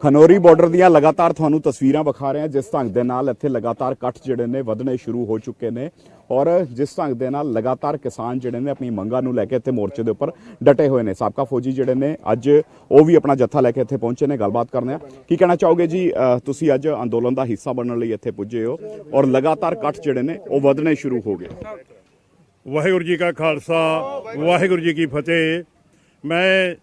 Khanauri border ਦੀਆਂ ਲਗਾਤਾਰ ਤੁਹਾਨੂੰ ਤਸਵੀਰਾਂ ਵਿਖਾ ਰਹੇ ਹਾਂ। ਜਿਸ ਢੰਗ ਦੇ ਨਾਲ ਇੱਥੇ ਲਗਾਤਾਰ ਕੱਟ ਜਿਹੜੇ ਨੇ ਵਧਣੇ ਸ਼ੁਰੂ ਹੋ ਚੁੱਕੇ ਨੇ ਔਰ ਜਿਸ ਢੰਗ ਦੇ ਨਾਲ ਲਗਾਤਾਰ ਕਿਸਾਨ ਜਿਹੜੇ ਨੇ ਆਪਣੀ ਮੰਗਾਂ ਨੂੰ ਲੈ ਕੇ ਇੱਥੇ ਮੋਰਚੇ ਦੇ ਉੱਪਰ ਡਟੇ ਹੋਏ ਨੇ। ਸਾਬਕਾ ਫੌਜੀ ਜਿਹੜੇ ਨੇ ਅੱਜ ਉਹ ਵੀ ਆਪਣਾ ਜੱਥਾ ਲੈ ਕੇ ਇੱਥੇ ਪਹੁੰਚੇ ਨੇ। ਗੱਲਬਾਤ ਕਰਨੇ ਆ ਕੀ ਕਹਿਣਾ ਚਾਹੋਗੇ ਜੀ? ਤੁਸੀਂ ਅੱਜ ਅੰਦੋਲਨ ਦਾ ਹਿੱਸਾ ਬਣਨ ਲਈ ਇੱਥੇ ਪੁੱਜੇ ਹੋ ਔਰ ਲਗਾਤਾਰ ਕੱਟ ਜਿਹੜੇ ਨੇ ਉਹ ਵਧਣੇ ਸ਼ੁਰੂ ਹੋ ਗਏ। ਵਾਹਿਗੁਰੂ ਜੀ ਕਾ ਖਾਲਸਾ, ਵਾਹਿਗੁਰੂ ਜੀ ਕੀ ਫਤਿਹ। ਮੈਂ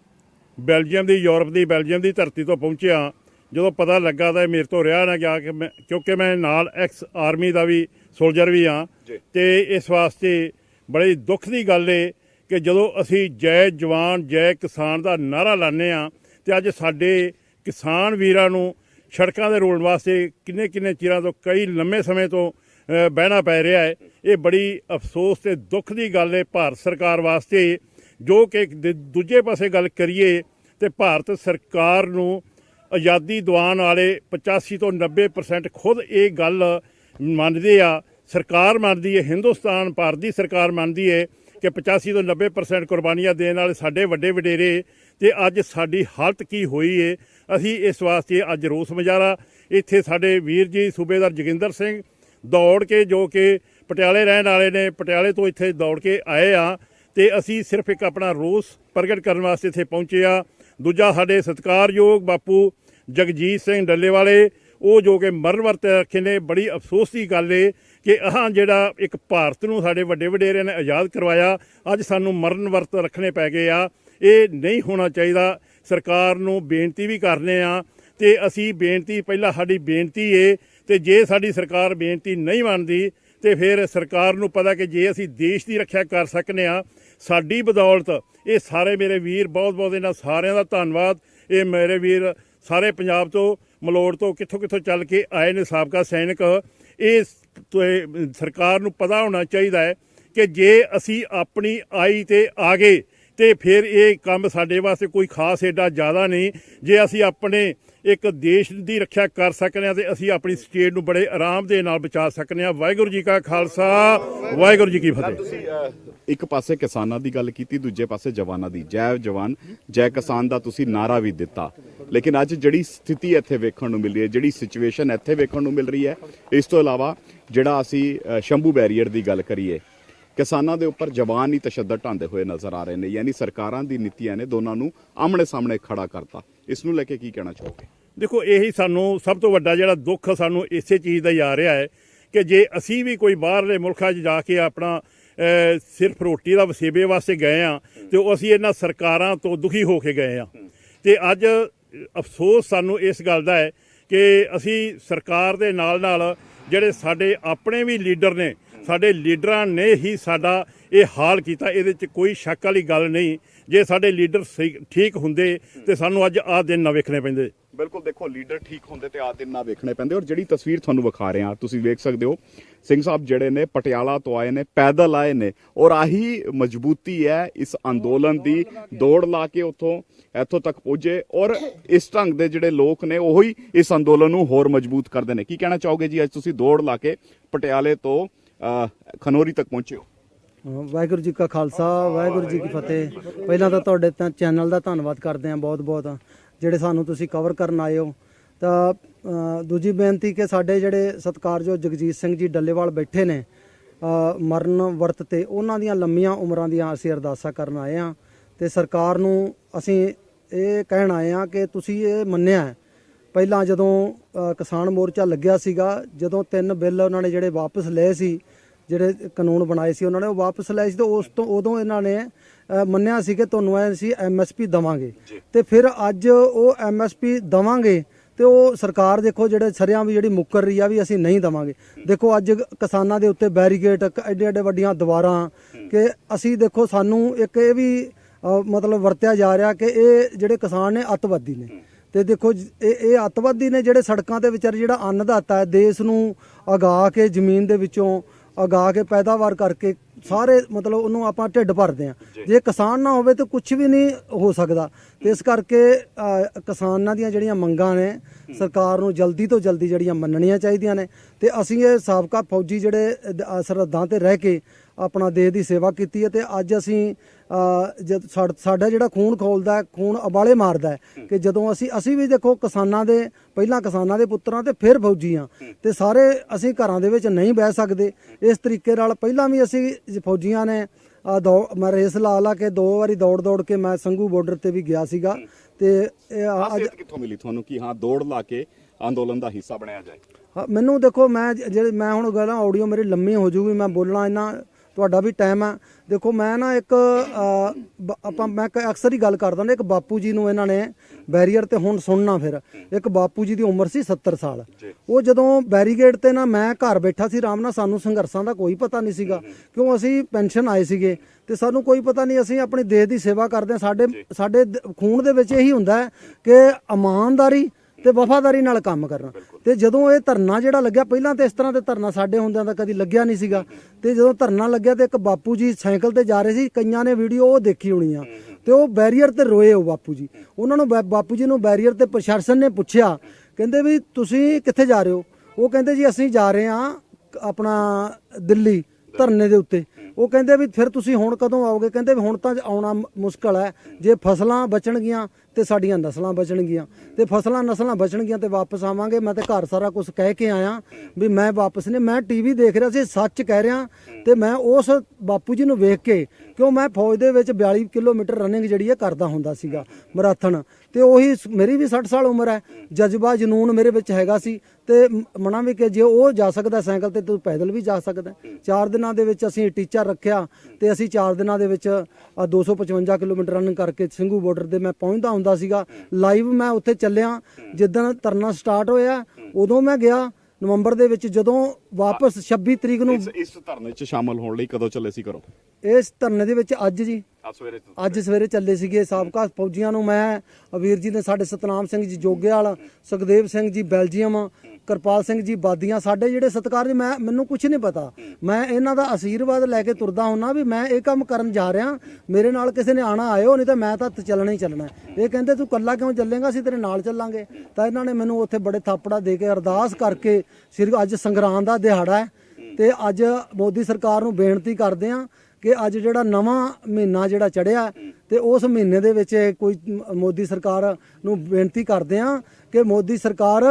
ਬੈਲਜੀਅਮ ਦੀ ਯੂਰਪ ਦੀ ਬੈਲਜੀਅਮ ਦੀ ਧਰਤੀ ਤੋਂ ਪਹੁੰਚਿਆ ਜਦੋਂ ਪਤਾ ਲੱਗਾ ਤਾਂ ਇਹ ਮੇਰੇ ਤੋਂ ਰਿਹਾ ਨਾ ਗਿਆ ਕਿ ਮੈਂ ਕਿਉਂਕਿ ਮੈਂ ਨਾਲ ਐਕਸ ਆਰਮੀ ਦਾ ਵੀ ਸੋਲਜਰ ਵੀ ਹਾਂ। ਤੇ ਇਸ ਵਾਸਤੇ ਬੜੀ ਦੁੱਖ ਦੀ ਗੱਲ ਏ ਕਿ ਜਦੋਂ ਅਸੀਂ ਜੈ ਜਵਾਨ ਜੈ ਕਿਸਾਨ ਦਾ ਨਾਰਾ ਲਾਉਂਦੇ ਆ ਤੇ ਅੱਜ ਸਾਡੇ ਕਿਸਾਨ ਵੀਰਾਂ ਨੂੰ ਸੜਕਾਂ ਦੇ ਰੋਲਣ ਵਾਸਤੇ ਕਿੰਨੇ ਕਿੰਨੇ ਚਿਰਾਂ ਤੋਂ ਕਈ ਲੰਮੇ ਸਮੇਂ ਤੋਂ ਬਹਿਣਾ ਪੈ ਰਿਹਾ ਹੈ। ਇਹ ਬੜੀ ਅਫਸੋਸ ਤੇ ਦੁੱਖ ਦੀ ਗੱਲ ਹੈ ਭਾਰਤ ਸਰਕਾਰ ਵਾਸਤੇ ਜੋ ਕਿ ਦੂਜੇ ਪਾਸੇ ਗੱਲ ਕਰੀਏ ਤੇ ਭਾਰਤ ਸਰਕਾਰ ਨੂੰ ਆਜ਼ਾਦੀ ਦਿਵਾਉਣ ਵਾਲੇ 85 ਤੋਂ 90% ਖੁਦ ਇਹ ਗੱਲ ਮੰਨਦੇ ਆ। ਸਰਕਾਰ ਮੰਨਦੀ ਹੈ ਹਿੰਦੁਸਤਾਨ, ਭਾਰਤ ਦੀ ਸਰਕਾਰ ਮੰਨਦੀ ਹੈ ਕਿ 85 ਤੋਂ 90% ਕੁਰਬਾਨੀਆਂ ਦੇਣ ਵਾਲੇ ਸਾਡੇ ਵੱਡੇ ਵਡੇਰੇ ਤੇ ਅੱਜ ਸਾਡੀ ਹਾਲਤ ਕੀ ਹੋਈ ਏ? ਅਸੀਂ ਇਸ ਵਾਸਤੇ ਅੱਜ ਰੋਸ ਮੁਜ਼ਾਹਰਾ ਇੱਥੇ ਸਾਡੇ ਵੀਰ ਜੀ ਸੂਬੇਦਾਰ ਜੋਗਿੰਦਰ ਸਿੰਘ ਦੌੜ ਕੇ ਜੋ ਕਿ ਪਟਿਆਲੇ ਰਹਿਣ ਵਾਲੇ ਨੇ, ਪਟਿਆਲੇ ਤੋਂ ਇੱਥੇ ਦੌੜ ਕੇ ਆਏ ਆ। ਤੇ ਅਸੀਂ ਸਿਰਫ ਇੱਕ ਆਪਣਾ ਰੋਸ ਪ੍ਰਗਟ ਕਰਨ ਵਾਸਤੇ ਇੱਥੇ ਪਹੁੰਚੇ ਆ ਦੂਜਾ ਸਾਡੇ ਸਤਿਕਾਰਯੋਗ ਬਾਪੂ ਜਗਜੀਤ ਸਿੰਘ ਡੱਲੇਵਾਲੇ, ਉਹ ਜੋ ਕਿ ਮਰਨ ਵਰਤ ਰੱਖੇ ਨੇ, ਬੜੀ ਅਫਸੋਸ ਦੀ ਗੱਲ ਏ ਕਿ ਆਹ ਜਿਹੜਾ ਇੱਕ ਭਾਰਤ ਨੂੰ ਸਾਡੇ ਵੱਡੇ ਵਡੇਰਿਆਂ ਨੇ ਆਜ਼ਾਦ ਕਰਵਾਇਆ, ਅੱਜ ਸਾਨੂੰ ਮਰਨ ਵਰਤ ਰੱਖਣੇ ਪੈ ਗਏ ਆ। ਇਹ ਨਹੀਂ ਹੋਣਾ ਚਾਹੀਦਾ। ਸਰਕਾਰ ਨੂੰ ਬੇਨਤੀ ਵੀ ਕਰਨੇ ਆ ਤੇ ਅਸੀਂ ਬੇਨਤੀ, ਪਹਿਲਾਂ ਸਾਡੀ ਬੇਨਤੀ ਏ ਤੇ ਜੇ ਸਾਡੀ ਸਰਕਾਰ ਬੇਨਤੀ ਨਹੀਂ ਮੰਨਦੀ ਤੇ ਫਿਰ ਸਰਕਾਰ ਨੂੰ ਪਤਾ ਕਿ ਜੇ ਅਸੀਂ ਦੇਸ਼ ਦੀ ਰੱਖਿਆ ਕਰ ਸਕਨੇ ਆ, ਸਾਡੀ ਬਦੌਲਤ ਇਹ ਸਾਰੇ ਮੇਰੇ ਵੀਰ ਬਹੁਤ ਬਹੁਤ ਇਹਨਾਂ ਸਾਰਿਆਂ ਦਾ ਧੰਨਵਾਦ। ਇਹ ਮੇਰੇ ਵੀਰ ਸਾਰੇ ਪੰਜਾਬ ਤੋਂ ਮਲੋੜ ਤੋਂ ਕਿੱਥੋਂ ਕਿੱਥੋਂ ਚੱਲ ਕੇ ਆਏ ਨੇ ਸਾਬਕਾ ਸੈਨਿਕ। ਇਹ ਸਰਕਾਰ ਨੂੰ ਪਤਾ ਹੋਣਾ ਚਾਹੀਦਾ ਹੈ ਕਿ ਜੇ ਅਸੀਂ ਆਪਣੀ ਆਈ ਤੇ ਆ ਗਏ ਤੇ ਫਿਰ ਇਹ ਕੰਮ ਸਾਡੇ ਵਾਸਤੇ ਕੋਈ ਖਾਸ ਏਡਾ ਜ਼ਿਆਦਾ ਨਹੀਂ। ਜੇ ਅਸੀਂ ਆਪਣੇ ਇੱਕ ਦੇਸ਼ ਦੀ ਰੱਖਿਆ ਕਰ ਸਕਨੇ ਆ ਤੇ ਅਸੀਂ ਆਪਣੀ ਸਟੇਟ ਨੂੰ ਬੜੇ ਆਰਾਮ ਦੇ ਨਾਲ ਬਚਾ ਸਕਨੇ ਆ। ਵਾਹਿਗੁਰੂ ਜੀ ਕਾ ਖਾਲਸਾ, ਵਾਹਿਗੁਰੂ ਜੀ ਕੀ ਫਤਿਹ। ਇੱਕ ਪਾਸੇ ਕਿਸਾਨਾਂ ਦੀ ਗੱਲ ਕੀਤੀ, ਦੂਜੇ ਪਾਸੇ ਜਵਾਨਾਂ ਦੀ। ਜੈ ਜਵਾਨ, ਜੈ ਕਿਸਾਨ ਦਾ ਤੁਸੀਂ ਨਾਰਾ ਵੀ ਦਿੱਤਾ। ਲੇਕਿਨ ਅੱਜ ਜਿਹੜੀ ਸਥਿਤੀ ਇੱਥੇ ਵੇਖਣ ਨੂੰ ਮਿਲ ਰਹੀ ਹੈ, ਜਿਹੜੀ ਸਿਚੁਏਸ਼ਨ ਇੱਥੇ ਵੇਖਣ ਨੂੰ ਮਿਲ ਰਹੀ ਹੈ, ਇਸ ਤੋਂ ਇਲਾਵਾ ਜਿਹੜਾ ਅਸੀਂ ਸ਼ੰਭੂ ਬੈਰੀਅਰ ਦੀ ਗੱਲ ਕਰੀਏ, ਕਿਸਾਨਾਂ ਦੇ ਉੱਪਰ ਜਵਾਨ ਹੀ ਤਸ਼ੱਦਦ ਢਾਂਦੇ ਹੋਏ ਨਜ਼ਰ ਆ ਰਹੇ ਨੇ, ਯਾਨੀ ਸਰਕਾਰਾਂ ਦੀ ਨੀਤੀਆਂ ਨੇ ਦੋਨਾਂ ਨੂੰ ਆਮਣੇ ਸਾਹਮਣੇ ਖੜਾ ਕਰਤਾ। ਇਸ ਨੂੰ ਲੈ ਕੇ ਕੀ ਕਹਿਣਾ ਚਾਹੋਗੇ? ਦੇਖੋ, ਇਹੀ ਸਾਨੂੰ ਸਭ ਤੋਂ ਵੱਡਾ ਜਿਹੜਾ ਦੁੱਖ ਸਾਨੂੰ ਇਸੇ ਚੀਜ਼ ਦਾ ਹੀ ਆ ਰਿਹਾ ਹੈ ਕਿ ਜੇ ਅਸੀਂ ਵੀ ਕੋਈ ਬਾਹਰਲੇ ਮੁਲਕਾਂ 'ਚ ਜਾ ਕੇ ਆਪਣਾ ਸਿਰਫ ਰੋਟੀ ਦਾ ਵਸੇਬੇ ਵਾਸਤੇ ਗਏ ਆ ਤੇ ਉਹ ਅਸੀਂ ਇਹਨਾਂ ਸਰਕਾਰਾਂ ਤੋਂ ਦੁਖੀ ਹੋ ਕੇ ਗਏ ਆ ਤੇ ਅੱਜ ਅਫਸੋਸ ਸਾਨੂੰ ਇਸ ਗੱਲ ਦਾ ਹੈ ਕਿ ਅਸੀਂ ਸਰਕਾਰ ਦੇ ਨਾਲ ਨਾਲ ਜਿਹੜੇ ਸਾਡੇ ਆਪਣੇ ਵੀ ਲੀਡਰ ਨੇ, ਸਾਡੇ ਲੀਡਰਾਂ ਨੇ ਹੀ ਸਾਡਾ ਇਹ ਹਾਲ ਕੀਤਾ। ਇਹਦੇ 'ਚ ਕੋਈ ਸ਼ੱਕ ਵਾਲੀ ਗੱਲ ਨਹੀਂ ਜੇ ਸਾਡੇ ਲੀਡਰ ਸਹੀ ਠੀਕ ਹੁੰਦੇ ਤੇ ਸਾਨੂੰ ਅੱਜ ਆਹ ਦਿਨ ਨਾ ਵੇਖਣੇ ਪੈਂਦੇ। ਬਿਲਕੁਲ ਦੇਖੋ ਲੀਡਰ ਠੀਕ ਹੁੰਦੇ ਤੇ ਆ ਦਿਨ ਨਾ ਵੇਖਣੇ ਪੈਂਦੇ। ਔਰ ਜਿਹੜੀ ਤਸਵੀਰ ਤੁਹਾਨੂੰ ਵਿਖਾ ਰਹੇ ਹਾਂ ਤੁਸੀਂ ਵੇਖ ਸਕਦੇ ਹੋ ਸਿੰਘ ਸਾਹਿਬ ਜਿਹੜੇ ਨੇ ਪਟਿਆਲਾ ਤੋਂ ਆਏ ਨੇ ਪੈਦਲ ਆਏ ਨੇ। ਔਰ ਆਹੀ ਮਜ਼ਬੂਤੀ ਹੈ ਇਸ ਅੰਦੋਲਨ ਦੀ ਦੌੜ ਲਾ ਕੇ ਉੱਥੋਂ ਇੱਥੋਂ ਤੱਕ ਪਹੁੰਚੇ ਔਰ ਇਸ ਢੰਗ ਦੇ ਜਿਹੜੇ ਲੋਕ ਨੇ ਉਹੀ ਇਸ ਅੰਦੋਲਨ ਨੂੰ ਹੋਰ ਮਜ਼ਬੂਤ ਕਰਦੇ ਨੇ। ਕੀ ਕਹਿਣਾ ਚਾਹੋਗੇ ਜੀ? ਅੱਜ ਤੁਸੀਂ ਦੌੜ ਲਾ ਕੇ ਪਟਿਆਲੇ ਤੋਂ ਅਹ, ਖਨੌਰੀ ਤੱਕ ਪਹੁੰਚੇ ਹੋ। ਵਾਹਿਗੁਰੂ ਜੀ ਕਾ ਖਾਲਸਾ, ਵਾਹਿਗੁਰੂ ਜੀ ਕੀ ਫਤਿਹ। ਪਹਿਲਾਂ ਤਾਂ ਤੁਹਾਡੇ ਤਾਂ ਚੈਨਲ ਦਾ ਧੰਨਵਾਦ ਕਰਦੇ ਹਾਂ ਬਹੁਤ ਬਹੁਤ, ਜਿਹੜੇ ਸਾਨੂੰ ਤੁਸੀਂ ਕਵਰ ਕਰਨ ਆਏ ਹੋ। ਤਾਂ ਦੂਜੀ ਬੇਨਤੀ ਕਿ ਸਾਡੇ ਜਿਹੜੇ ਸਤਿਕਾਰਯੋਗ ਜਗਜੀਤ ਸਿੰਘ ਜੀ ਡੱਲੇਵਾਲ ਬੈਠੇ ਨੇ ਮਰਨ ਵਰਤ ਤੇ, ਉਹਨਾਂ ਦੀਆਂ ਲੰਮੀਆਂ ਉਮਰਾਂ ਦੀਆਂ ਅਸੀਂ ਅਰਦਾਸਾਂ ਕਰਨ ਆਏ ਹਾਂ। ਤੇ ਸਰਕਾਰ ਨੂੰ ਅਸੀਂ ਇਹ ਕਹਿਣ ਆਏ ਹਾਂ ਕਿ ਤੁਸੀਂ ਇਹ ਮੰਨਿਆ ਪਹਿਲਾਂ ਜਦੋਂ ਕਿਸਾਨ ਮੋਰਚਾ ਲੱਗਿਆ ਸੀਗਾ, ਜਦੋਂ ਤਿੰਨ ਬਿੱਲ ਉਹਨਾਂ ਨੇ ਜਿਹੜੇ ਵਾਪਸ ਲਏ ਸੀ ਜਿਹੜੇ ਕਾਨੂੰਨ ਬਣਾਏ ਸੀ ਉਹਨਾਂ ਨੇ ਉਹ ਵਾਪਸ ਲਏ ਸੀ ਤੇ ਉਸ ਤੋਂ ਉਦੋਂ ਇਹਨਾਂ ਨੇ ਮੰਨਿਆ ਸੀ ਕਿ ਤੁਹਾਨੂੰ ਐ ਅਸੀਂ ਐਮਐਸਪੀ ਦਵਾਂਗੇ। ਤੇ ਫਿਰ ਅੱਜ ਉਹ ਐਮਐਸਪੀ ਦਵਾਂਗੇ ਤੇ ਉਹ ਸਰਕਾਰ ਦੇਖੋ ਜਿਹੜੇ ਸਰਿਆਂ ਵੀ ਜਿਹੜੀ ਮੁੱਕਰ ਰਹੀ ਆ ਵੀ ਅਸੀਂ ਨਹੀਂ ਦਵਾਂਗੇ। ਦੇਖੋ ਅੱਜ ਕਿਸਾਨਾਂ ਦੇ ਉੱਤੇ ਬੈਰੀਕੇਡ ਐਡੇ ਐਡੇ ਵੱਡੀਆਂ ਦੀਵਾਰਾਂ ਕਿ ਅਸੀਂ ਦੇਖੋ ਸਾਨੂੰ ਇੱਕ ਇਹ ਵੀ ਮਤਲਬ ਵਰਤਿਆ ਜਾ ਰਿਹਾ ਕਿ ਇਹ ਜਿਹੜੇ ਕਿਸਾਨ ਨੇ ਅੱਤਵਾਦੀ ਨੇ। ਤੇ ਦੇਖੋ ਇਹ ਇਹ ਅੱਤਵਾਦੀ ਨੇ ਜਿਹੜੇ ਸੜਕਾਂ ਤੇ ਵਿਚਾਰੇ ਜਿਹੜਾ ਅੰਨਦਾਤਾ ਹੈ ਦੇਸ਼ ਨੂੰ ਅਗਾ ਕੇ ਜ਼ਮੀਨ ਦੇ ਵਿੱਚੋਂ ਅਗਾ ਕੇ ਪੈਦਾਵਾਰ ਕਰਕੇ ਸਾਰੇ ਮਤਲਬ ਉਹਨੂੰ ਆਪਾਂ ਢਿੱਡ ਭਰਦੇ ਆ ਜੇ। ਕਿਸਾਨ ਨਾ ਹੋਵੇ ਤਾਂ ਕੁਝ ਵੀ ਨਹੀਂ ਹੋ ਸਕਦਾ। ਤੇ ਇਸ ਕਰਕੇ ਅ, ਕਿਸਾਨਾਂ ਦੀਆਂ ਜਿਹੜੀਆਂ ਮੰਗਾਂ ਨੇ ਸਰਕਾਰ ਨੂੰ ਜਲਦੀ ਤੋਂ ਜਲਦੀ ਜਿਹੜੀਆਂ ਮੰਨਣੀਆਂ ਚਾਹੀਦੀਆਂ ਨੇ। ਤੇ ਅਸੀਂ ਇਹ ਸਾਬਕਾ ਫੌਜੀ ਜਿਹੜੇ ਦ- ਅ, ਸਰਹੱਦਾਂ ਤੇ ਰਹਿ ਕੇ ਆਪਣਾ ਦੇਸ਼ ਦੀ ਸੇਵਾ ਕੀਤੀ ਹੈ ਤੇ ਅੱਜ ਅਸੀਂ ਜਦ ਸਾਡ- ਜਿਹੜਾ ਖੂਨ ਖੋਲਦਾ ਖੂਨ ਉਬਾਲੇ ਮਾਰਦਾ ਕਿ ਜਦੋਂ ਅਸੀਂ ਅਸੀਂ ਵੀ ਦੇਖੋ ਕਿਸਾਨਾਂ ਦੇ ਪਹਿਲਾਂ ਕਿਸਾਨਾਂ ਦੇ ਪੁੱਤਰਾਂ ਤੇ ਫਿਰ ਫੌਜੀਆਂ ਤੇ ਸਾਰੇ ਅਸੀਂ ਘਰਾਂ ਦੇ ਵਿੱਚ ਨਹੀਂ ਬਹਿ ਸਕਦੇ। ਇਸ ਤਰੀਕੇ ਨਾਲ ਪਹਿਲਾਂ ਵੀ ਅਸੀਂ ਫੌਜੀਆਂ ਨੇ ਮੈਂ ਰੇਸ ਲਾ ਲਾ ਕੇ ਦੋ ਵਾਰੀ ਦੌੜ ਦੌੜ ਕੇ ਮੈਂ ਸੰਗੂ ਬਾਰਡਰ ਤੇ ਵੀ ਗਿਆ ਸੀਗਾ। ਤੇ ਅੱਜ ਕਿੱਥੋਂ ਮਿਲੀ ਤੁਹਾਨੂੰ ਕਿ ਹਾਂ ਦੌੜ ਲਾ ਕੇ ਅੰਦੋਲਨ ਦਾ ਹਿੱਸਾ ਬਣਿਆ ਜਾਏ? ਮੈਨੂੰ ਦੇਖੋ ਮੈਂ ਜਿਹੜੇ ਮੈਂ ਹੁਣ ਗੱਲਾਂ ਆਡੀਓ ਮੇਰੀ ਲੰਮੀ ਹੋ ਜੂਗੀ ਮੈਂ ਬੋਲਣਾ ਇੰਨਾ ਤੁਹਾਡਾ ਵੀ ਟਾਈਮ ਆ। ਦੇਖੋ ਮੈਂ ਨਾ ਇੱਕ ਆਪਾਂ ਮੈਂ ਅਕਸਰ ਹੀ ਗੱਲ ਕਰਦਾ ਨਾ ਇੱਕ ਬਾਪੂ ਜੀ ਨੂੰ ਇਹਨਾਂ ਨੇ ਬੈਰੀਅਰ ਤੇ ਹੁਣ ਸੁਣਨਾ ਫਿਰ। ਇੱਕ ਬਾਪੂ ਜੀ ਦੀ ਉਮਰ ਸੀ 70 ਸਾਲ। ਉਹ ਜਦੋਂ ਬੈਰੀਗੇਡ ਤੇ ਨਾ ਮੈਂ ਘਰ ਬੈਠਾ ਸੀ ਆਰਾਮ ਨਾਲ ਸਾਨੂੰ ਸੰਘਰਸ਼ਾਂ ਦਾ ਕੋਈ ਪਤਾ ਨਹੀਂ ਸੀਗਾ। ਕਿਉਂ ਅਸੀਂ ਪੈਨਸ਼ਨ ਆਏ ਸੀਗੇ ਤੇ ਸਾਨੂੰ ਕੋਈ ਪਤਾ ਨਹੀਂ ਅਸੀਂ ਆਪਣੀ ਦੇਸ਼ ਦੀ ਸੇਵਾ ਕਰਦੇ ਹਾਂ। ਸਾਡੇ ਸਾਡੇ ਖੂਨ ਦੇ ਵਿੱਚ ਇਹੀ ਹੁੰਦਾ ਕਿ ਇਮਾਨਦਾਰੀ ਤੇ ਵਫਾਦਾਰੀ ਨਾਲ ਕੰਮ ਕਰਨਾ। ਤੇ ਜਦੋਂ ਇਹ ਧਰਨਾ ਜਿਹੜਾ ਲੱਗਿਆ ਪਹਿਲਾਂ ਤੇ ਇਸ ਤਰ੍ਹਾਂ ਦੇ ਧਰਨਾ ਸਾਡੇ ਹੁੰਦਿਆਂ ਦਾ ਕਦੀ ਲੱਗਿਆ ਨਹੀਂ ਸੀਗਾ। ਤੇ ਜਦੋਂ ਧਰਨਾ ਲੱਗਿਆ ਤੇ ਇੱਕ ਬਾਪੂ ਜੀ ਸਾਈਕਲ ਤੇ ਜਾ ਰਹੇ ਸੀ ਕਈਆਂ ਨੇ ਵੀਡੀਓ ਉਹ ਦੇਖੀ ਹੋਣੀ ਆ। ਤੇ ਉਹ ਬੈਰੀਅਰ ਤੇ ਰੋਏ ਉਹ ਬਾਪੂ ਜੀ ਉਹਨਾਂ ਨੂੰ ਬਾਪੂ ਜੀ ਨੂੰ ਬੈਰੀਅਰ ਤੇ ਪ੍ਰਸ਼ਾਸਨ ਨੇ ਪੁੱਛਿਆ ਕਹਿੰਦੇ ਵੀ ਤੁਸੀਂ ਕਿੱਥੇ ਜਾ ਰਹੇ ਹੋ? ਉਹ ਕਹਿੰਦੇ ਜੀ ਅਸੀਂ ਜਾ ਰਹੇ ਹਾਂ ਆਪਣਾ ਦਿੱਲੀ ਧਰਨੇ ਦੇ ਉੱਤੇ। ਉਹ ਕਹਿੰਦੇ ਵੀ ਫਿਰ ਤੁਸੀਂ ਹੁਣ ਕਦੋਂ ਆਓਗੇ? ਕਹਿੰਦੇ ਵੀ ਹੁਣ ਤਾਂ ਆਉਣਾ ਮ- ਮੁਸ਼ਕਲ ਹੈ। ਜੇ ਫਸਲਾਂ ਬਚਣਗੀਆਂ ਤੇ ਸਾਡੀਆਂ ਨਸਲਾਂ ਬਚਣਗੀਆਂ। ਤੇ ਫਸਲਾਂ ਨਸਲਾਂ ਬਚਣਗੀਆਂ ਤੇ ਵਾਪਸ ਆਵਾਂਗੇ। ਮੈਂ ਤੇ ਘਰ ਸਾਰਾ ਕੁਝ ਕਹਿ ਕੇ ਆਇਆ ਵੀ ਮੈਂ ਵਾਪਸ ਨੇ ਮੈਂ ਟੀਵੀ ਦੇਖ ਰਿਹਾ ਸੀ, ਸੱਚ ਕਹਿ ਰਿਹਾ। ਤੇ ਮੈਂ ਉਸ ਬਾਪੂ ਜੀ ਨੂੰ ਵੇਖ ਕੇ ਕਿਉਂ ਮੈਂ ਫੌਜ ਦੇ ਵਿੱਚ 42 ਕਿਲੋਮੀਟਰ ਰਨਿੰਗ ਜਿਹੜੀ ਹੈ ਕਰਦਾ ਹੁੰਦਾ ਸੀਗਾ, ਮੈਰਾਥਨ। ਤੇ ਉਹੀ ਮੇਰੀ ਵੀ 60 ਸਾਲ ਉਮਰ ਹੈ। ਜਜ਼ਬਾ ਜਨੂਨ ਮੇਰੇ ਵਿੱਚ ਹੈਗਾ ਸੀ। ਤੇ ਮ- ਮਨਾਂ ਵੀ ਕਿ ਜੇ ਉਹ ਜਾ ਸਕਦਾ ਸਾਈਕਲ ਤੇ ਤੂੰ ਪੈਦਲ ਵੀ ਜਾ ਸਕਦਾ। ਚਾਰ ਦਿਨਾਂ ਦੇ ਵਿੱਚ ਅਸੀਂ ਟੀਚਾ ਰੱਖਿਆ ਤੇ ਅਸੀਂ ਚਾਰ ਦਿਨਾਂ ਦੇ ਵਿੱਚ ਆਹ 255 ਕਿਲੋਮੀਟਰ ਰਨ ਕਰਕੇ ਸਿੰਘੂ ਬਾਰਡਰ ਤੇ ਮੈਂ ਪਹੁੰਚਦਾ ਹੁੰਦਾ ਸੀਗਾ। ਲਾਈਵ ਮੈਂ ਉੱਥੇ ਚੱਲਿਆ। ਜਿੱਦਣ ਤਰਨਾ ਸਟਾਰਟ ਹੋਇਆ ਉਦੋਂ ਮੈਂ ਗਿਆ। ਨਵੰਬਰ ਦੇ ਵਿੱਚ ਜਦੋਂ ਵਾਪਸ 26 ਤਰੀਕ ਨੂੰ ਇਸ ਧਰਨੇ 'ਚ ਸ਼ਾਮਲ ਹੋਣ ਲਈ ਕਦੋਂ ਚੱਲੇ ਸੀ ਘਰੋਂ? ਇਸ ਧਰਨੇ ਦੇ ਵਿੱਚ ਅੱਜ ਜੀ। ਅੱਜ ਸਵੇਰੇ ਚੱਲੇ। ਸੀਗੇ ਸਾਬਕਾ ਫੌਜੀਆਂ ਨੂੰ ਮੈਂ ਵੀਰ ਜੀ ਨੇ ਸਾਡੇ ਸਤਨਾਮ ਸਿੰਘ ਜੀ ਜੋਗੇਵਾਲ ਸੁਖਦੇਵ ਸਿੰਘ ਜੀ ਬੈਲਜੀਅਮ ਕਿਰਪਾਲ ਸਿੰਘ ਜੀ ਬਾਦੀਆਂ ਸਾਡੇ ਜਿਹੜੇ ਸਤਕਾਰ ਮੈਂ ਮੈਨੂੰ ਕੁਝ ਨਹੀਂ ਪਤਾ। ਮੈਂ ਇਹਨਾਂ ਦਾ ਆਸ਼ੀਰਵਾਦ ਲੈ ਕੇ ਤੁਰਦਾ ਹੁੰਨਾ ਵੀ ਮੈਂ ਇਹ ਕੰਮ ਕਰਨ ਜਾ ਰਿਹਾ। ਮੇਰੇ ਨਾਲ ਕਿਸੇ ਨੇ ਆਣਾ, ਆਇਓ, ਨਹੀਂ ਤਾਂ ਮੈਂ ਤਾਂ ਚੱਲਣਾ ਹੀ ਚੱਲਣਾ। ਇਹ ਕਹਿੰਦੇ, ਤੂੰ ਕੱਲਾ ਕਿਉਂ ਚੱਲੇਗਾ? ਅਸੀਂ ਤੇਰੇ ਨਾਲ ਚੱਲਾਂਗੇ। ਤਾਂ ਇਹਨਾਂ ਨੇ ਮੈਨੂੰ ਉੱਥੇ ਬੜੇ ਥਾਪੜਾ ਦੇ ਕੇ ਅਰਦਾਸ ਕਰਕੇ ਸਿਰ ਅੱਜ ਸੰਗਰਾਂਦ ਦਾ ਦਿਹਾੜਾ ਹੈ। ਤੇ ਅੱਜ ਮੋਦੀ ਸਰਕਾਰ ਨੂੰ ਬੇਨਤੀ ਕਰਦੇ ਆ ਕਿ ਅੱਜ ਜਿਹੜਾ ਨਵਾਂ ਮਹੀਨਾ ਜਿਹੜਾ ਚੜਿਆ ਤੇ ਉਸ ਮਹੀਨੇ ਦੇ ਵਿੱਚ ਕੋਈ ਮੋਦੀ ਸਰਕਾਰ ਨੂੰ ਬੇਨਤੀ ਕਰਦੇ ਆ ਕਿ ਮੋਦੀ ਸਰਕਾਰ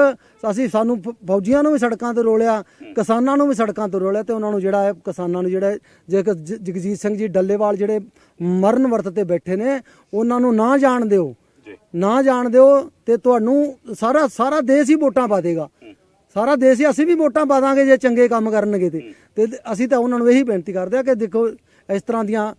ਅਸੀਂ ਸਾਨੂੰ ਫੌਜੀਆਂ ਨੂੰ ਵੀ ਸੜਕਾਂ ਤੇ ਰੋਲਿਆ ਕਿਸਾਨਾਂ ਨੂੰ ਵੀ ਸੜਕਾਂ ਤੇ ਰੋਲਿਆ ਤੇ ਉਹਨਾਂ ਨੂੰ ਜਿਹੜਾ ਹੈ ਕਿਸਾਨਾਂ ਨੂੰ ਜਿਹੜਾ ਜ- ਜਗਜੀਤ ਸਿੰਘ ਜੀ ਡੱਲੇਵਾਲ ਜਿਹੜੇ ਮਰਨ ਵਰਤ ਤੇ ਬੈਠੇ ਨੇ ਉਹਨਾਂ ਨੂੰ ਨਾ ਜਾਣ ਦਿਓ। ਨਾ ਜਾਣ ਦਿਓ ਤੇ ਤੁਹਾਨੂੰ ਸਾਰਾ ਸਾਰਾ ਦੇਸ਼ ਹੀ ਵੋਟਾਂ ਪਾ ਦੇਗਾ। ਸਾਰਾ ਦੇਸ਼ ਹੀ ਅਸੀਂ ਵੀ ਵੋਟਾਂ ਪਾ ਦਾਂਗੇ ਜੇ ਚੰਗੇ ਕੰਮ ਕਰਨਗੇ ਤੇ। ਤੇ ਅਸੀਂ ਤਾਂ ਉਹਨਾਂ ਨੂੰ ਇਹੀ ਬੇਨਤੀ ਕਰਦੇ ਆ ਕਿ ਦੇਖੋ ਇਸ ਤਰ੍ਹਾਂ ਦੀਆਂ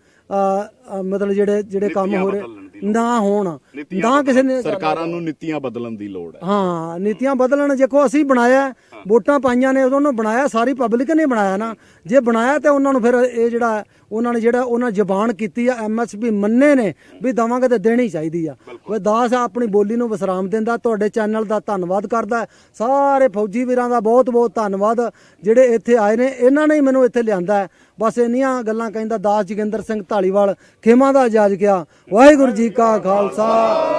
ਮਤਲਬ ਜਿਹੜੇ ਜਿਹੜੇ ਕੰਮ ਹੋ ਰਹੇ ਨਾ ਹੋਣ। ਨਾ ਕਿਸੇ ਨੇ ਸਰਕਾਰਾਂ ਨੂੰ ਨੀਤੀਆਂ ਬਦਲਣ ਦੀ ਲੋੜ ਹੈ। ਹਾਂ ਨੀਤੀਆਂ ਬਦਲਣ ਦੇਖੋ ਅਸੀਂ ਬਣਾਇਆ ਵੋਟਾਂ ਪਾਈਆਂ ਨੇ ਉਦੋਂ ਨੂੰ ਬਣਾਇਆ ਸਾਰੀ ਪਬਲਿਕ ਨੇ ਬਣਾਇਆ ਨਾ। ਜੇ ਬਣਾਇਆ ਤੇ ਉਹਨਾਂ ਨੂੰ ਫਿਰ ਇਹ ਜਿਹੜਾ ਉਹਨਾਂ ਨੇ ਜਿਹੜਾ ਉਹਨਾਂ ਜ਼ਬਾਨ ਕੀਤੀ ਆ ਐਮਐਸਪੀ ਮੰਨੇ ਨੇ ਵੀ ਦਵਾਂਗੇ ਤੇ ਦੇਣੀ ਚਾਹੀਦੀ ਆ। ਉਹ ਦਾਸ ਆਪਣੀ ਬੋਲੀ ਨੂੰ ਵਿਸਰਾਮ ਦਿੰਦਾ ਤੁਹਾਡੇ ਚੈਨਲ ਦਾ ਧੰਨਵਾਦ ਕਰਦਾ। ਸਾਰੇ ਫੌਜੀ ਵੀਰਾਂ ਦਾ ਬਹੁਤ ਬਹੁਤ ਧੰਨਵਾਦ ਜਿਹੜੇ ਇੱਥੇ ਆਏ ਨੇ। ਇਹਨਾਂ ਨੇ ਹੀ ਮੈਨੂੰ ਇੱਥੇ ਲਿਆਂਦਾ। ਬਸ ਇੰਨੀਆਂ ਗੱਲਾਂ ਕਹਿੰਦਾ ਦਾਸ ਜੋਗਿੰਦਰ ਸਿੰਘ ਢਾਲੀਵਾਲ ਖੇਮਾ ਦਾ ਆਜਾਦ ਗਿਆ ਵਾਹਿਗੁਰੂ ਜੀ ਕਾ ਖਾਲਸਾ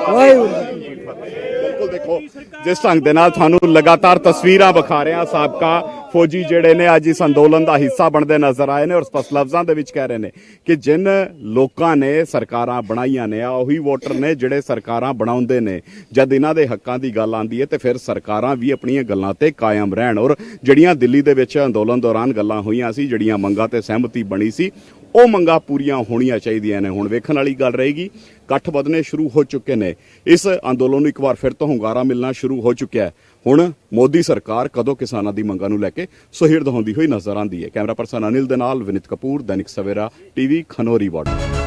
ਵਾਹਿਗੁਰੂ ਜੀ ਕੀ ਫਤਿਹ। ਬਿਲਕੁਲ ਦੇਖੋ ਜਿਸ ਢੰਗ ਦੇ ਨਾਲ ਤੁਹਾਨੂੰ ਲਗਾਤਾਰ ਤਸਵੀਰਾਂ ਵਿਖਾ ਰਹੇ ਸਾਬਕਾ ਫੌਜੀ ਜਿਹੜੇ ਨੇ ਅੱਜ ਇਸ ਅੰਦੋਲਨ ਦਾ ਹਿੱਸਾ ਬਣਦੇ ਨਜ਼ਰ ਆਏ ਨੇ ਔਰ ਸਪਸ਼ਟ ਲਫ਼ਜ਼ਾਂ ਦੇ ਵਿੱਚ ਕਹਿ ਰਹੇ ਨੇ ਕਿ ਜਿਨ ਲੋਕਾਂ ਨੇ ਸਰਕਾਰਾਂ ਬਣਾਈਆਂ ਨੇ ਆ ਉਹੀ ਵੋਟਰ ਨੇ ਜਿਹੜੇ ਸਰਕਾਰਾਂ ਬਣਾਉਂਦੇ ਨੇ। ਜਦ ਇਹਨਾਂ ਦੇ ਹੱਕਾਂ ਦੀ ਗੱਲ ਆਉਂਦੀ ਹੈ ਤੇ ਫਿਰ ਸਰਕਾਰਾਂ ਵੀ ਆਪਣੀਆਂ ਗੱਲਾਂ ਤੇ ਕਾਇਮ ਰਹਿਣ ਔਰ ਜਿਹੜੀਆਂ ਦਿੱਲੀ ਦੇ ਵਿੱਚ ਅੰਦੋਲਨ ਦੌਰਾਨ ਗੱਲਾਂ ਹੋਈਆਂ ਸੀ, ਜਿਹੜੀਆਂ ਮੰਗਾਂ ਤੇ ਸਹਿਮਤੀ ਬਣੀ ਸੀ, ਉਹ ਮੰਗਾਂ ਪੂਰੀਆਂ ਹੋਣੀਆਂ ਚਾਹੀਦੀਆਂ ਨੇ। ਹੁਣ ਵੇਖਣ ਵਾਲੀ ਗੱਲ ਰਹੇਗੀ, ਇਕੱਠ ਵਧਨੇ ਸ਼ੁਰੂ ਹੋ ਚੁੱਕੇ ਨੇ। ਇਸ ਅੰਦੋਲਨ ਨੂੰ ਇੱਕ ਵਾਰ ਫਿਰ ਤੋਂ ਹੁੰਗਾਰਾ ਮਿਲਣਾ ਸ਼ੁਰੂ ਹੋ ਚੁੱਕਿਆ ਹੈ। ਹੁਣ ਮੋਦੀ ਸਰਕਾਰ ਕਦੋਂ ਕਿਸਾਨਾਂ ਦੀ ਮੰਗਾਂ ਨੂੰ ਲੈ ਕੇ ਸੁਹਿਰਦ ਹੁੰਦੀ ਹੋਈ ਨਜ਼ਰ ਆਉਂਦੀ ਹੈ। ਕੈਮਰਾ ਪਰਸਨ ਅਨਿਲ ਦੇ ਨਾਲ ਵਿਨਿਤ ਕਪੂਰ, ਦੈਨਿਕ ਸਵੇਰਾ, ਟੀਵੀ ਖਨੋਰੀ ਬਾਰਡਰ